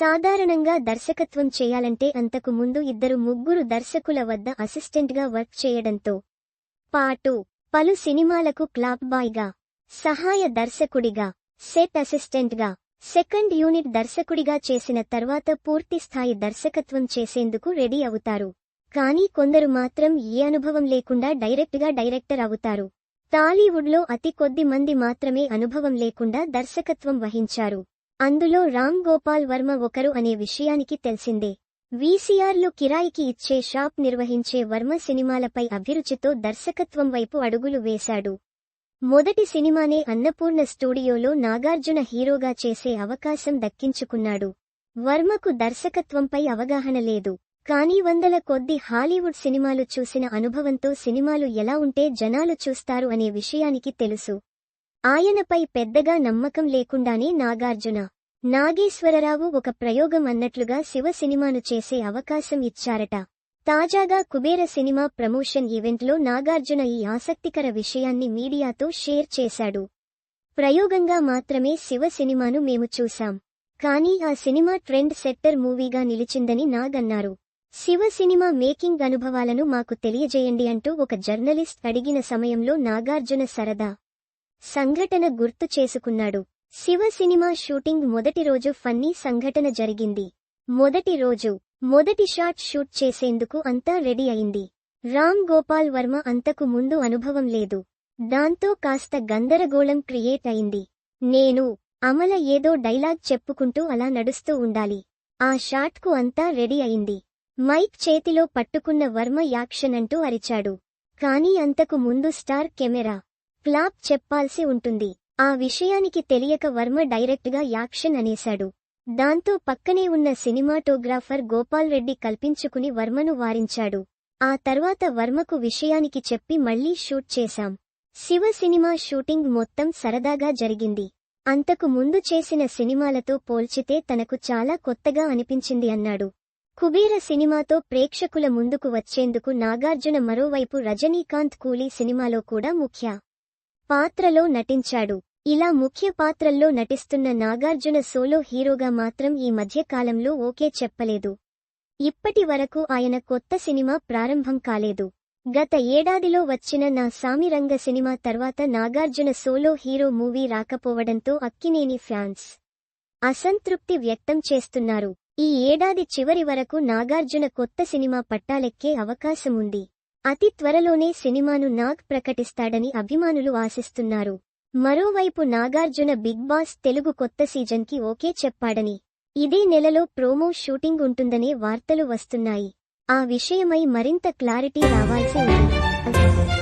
సాధారణంగా దర్శకత్వం చేయాలంటే అంతకు ముందు ఇద్దరు ముగ్గురు దర్శకుల వద్ద అసిస్టెంట్గా వర్క్ చేయడంతో పాటు పలు సినిమాలకు క్లాప్ బాయ్గా సహాయ దర్శకుడిగా సెట్ అసిస్టెంట్గా సెకండ్ యూనిట్ దర్శకుడిగా చేసిన తర్వాత పూర్తిస్థాయి దర్శకత్వం చేసేందుకు రెడీ అవుతారు. కానీ కొందరు మాత్రం ఏ అనుభవం లేకుండా డైరెక్ట్గా డైరెక్టర్ అవుతారు. టాలీవుడ్లో అతి కొద్ది మంది మాత్రమే అనుభవం లేకుండా దర్శకత్వం వహించారు. అందులో రామ్ గోపాల్ వర్మ ఒకరు అనే విషయానికి తెలిసిందే. వీసీఆర్లు కిరాయికి ఇచ్చే షాప్ నిర్వహించే వర్మ సినిమాలపై అభిరుచితో దర్శకత్వం వైపు అడుగులు వేశాడు. మొదటి సినిమానే అన్నపూర్ణ స్టూడియోలో నాగార్జున హీరోగా చేసే అవకాశం దక్కించుకున్నాడు. వర్మకు దర్శకత్వంపై అవగాహన లేదు. కానీ వందల కొద్ది హాలీవుడ్ సినిమాలు చూసిన అనుభవంతో సినిమాలు ఎలా ఉంటే జనాలు చూస్తారు అనే విషయానికి తెలుసు. ఆయనపై పెద్దగా నమ్మకం లేకుండానే నాగార్జున నాగేశ్వరరావు ఒక ప్రయోగం అన్నట్లుగా శివ సినిమాను చేసే అవకాశం ఇచ్చారట. తాజాగా కుబేర సినిమా ప్రమోషన్ ఈవెంట్లో నాగార్జున ఈ ఆసక్తికర విషయాన్ని మీడియాతో షేర్ చేశాడు. ప్రయోగంగా మాత్రమే శివ సినిమాను మేము చూశాం. కానీ ఆ సినిమా ట్రెండ్ సెట్టర్ మూవీగా నిలిచిందని నాగన్నారు. శివ సినిమా మేకింగ్ అనుభవాలను మాకు తెలియజేయండి అంటూ ఒక జర్నలిస్ట్ అడిగిన సమయంలో నాగార్జున సరదా సంఘటన గుర్తు చేసుకున్నాడు. శివ సినిమా షూటింగ్ మొదటి రోజు ఫన్నీ సంఘటన జరిగింది. మొదటి రోజు మొదటి షాట్ షూట్ చేసేందుకు అంతా రెడీ అయింది. రామ్ గోపాల్ వర్మ అంతకు ముందు అనుభవం లేదు. దాంతో కాస్త గందరగోళం క్రియేట్ అయింది. నేను అమల ఏదో డైలాగ్ చెప్పుకుంటూ అలా నడుస్తూ ఉండాలి. ఆ షాట్కు అంతా రెడీ అయింది. మైక్ చేతిలో పట్టుకున్న వర్మ యాక్షన్ అంటూ అరిచాడు. కానీ అంతకు ముందు స్టార్ కెమెరా. క్లాప్ చెప్పాల్సి ఉంటుంది. ఆ విషయానికి తెలియక వర్మ డైరెక్ట్గా యాక్షన్ అనేశాడు. దాంతో పక్కనే ఉన్న సినిమాటోగ్రాఫర్ గోపాల్ రెడ్డి కల్పించుకుని వర్మను వారించాడు. ఆ తర్వాత వర్మకు విషయానికి చెప్పి మళ్ళీ షూట్ చేశాం. శివ సినిమా షూటింగ్ మొత్తం సరదాగా జరిగింది. అంతకు ముందు చేసిన సినిమాలతో పోల్చితే తనకు చాలా కొత్తగా అనిపించింది అన్నాడు. కుబేర సినిమాతో ప్రేక్షకుల ముందుకు వచ్చేందుకు నాగార్జున మరోవైపు రజనీకాంత్ కూలీ సినిమాలో కూడా ముఖ్య పాత్రలో నటించాడు. ఇలా ముఖ్య పాత్రల్లో నటిస్తున్న నాగార్జున సోలో హీరోగా మాత్రం ఈ మధ్యకాలంలో ఓకే చెప్పలేదు. ఇప్పటి వరకు ఆయన కొత్త సినిమా ప్రారంభం కాలేదు. గత ఏడాదిలో వచ్చిన నా సామిరంగ సినిమా తర్వాత నాగార్జున సోలో హీరో మూవీ రాకపోవడంతో అక్కినేని ఫ్యాన్స్ అసంతృప్తి వ్యక్తం చేస్తున్నారు. ఈ ఏడాది చివరి వరకు నాగార్జున కొత్త సినిమా పట్టాలెక్కే అవకాశముంది. అతి త్వరలోనే సినిమాను నాగ్ ప్రకటిస్తాడని అభిమానులు ఆశిస్తున్నారు. మరోవైపు నాగార్జున బిగ్ బాస్ తెలుగు కొత్త సీజన్కి ఓకే చెప్పాడని. ఇదే నెలలో ప్రోమో షూటింగ్ ఉంటుందనే వార్తలు వస్తున్నాయి. ఆ విషయమై మరింత క్లారిటీ రావాల్సి ఉంది.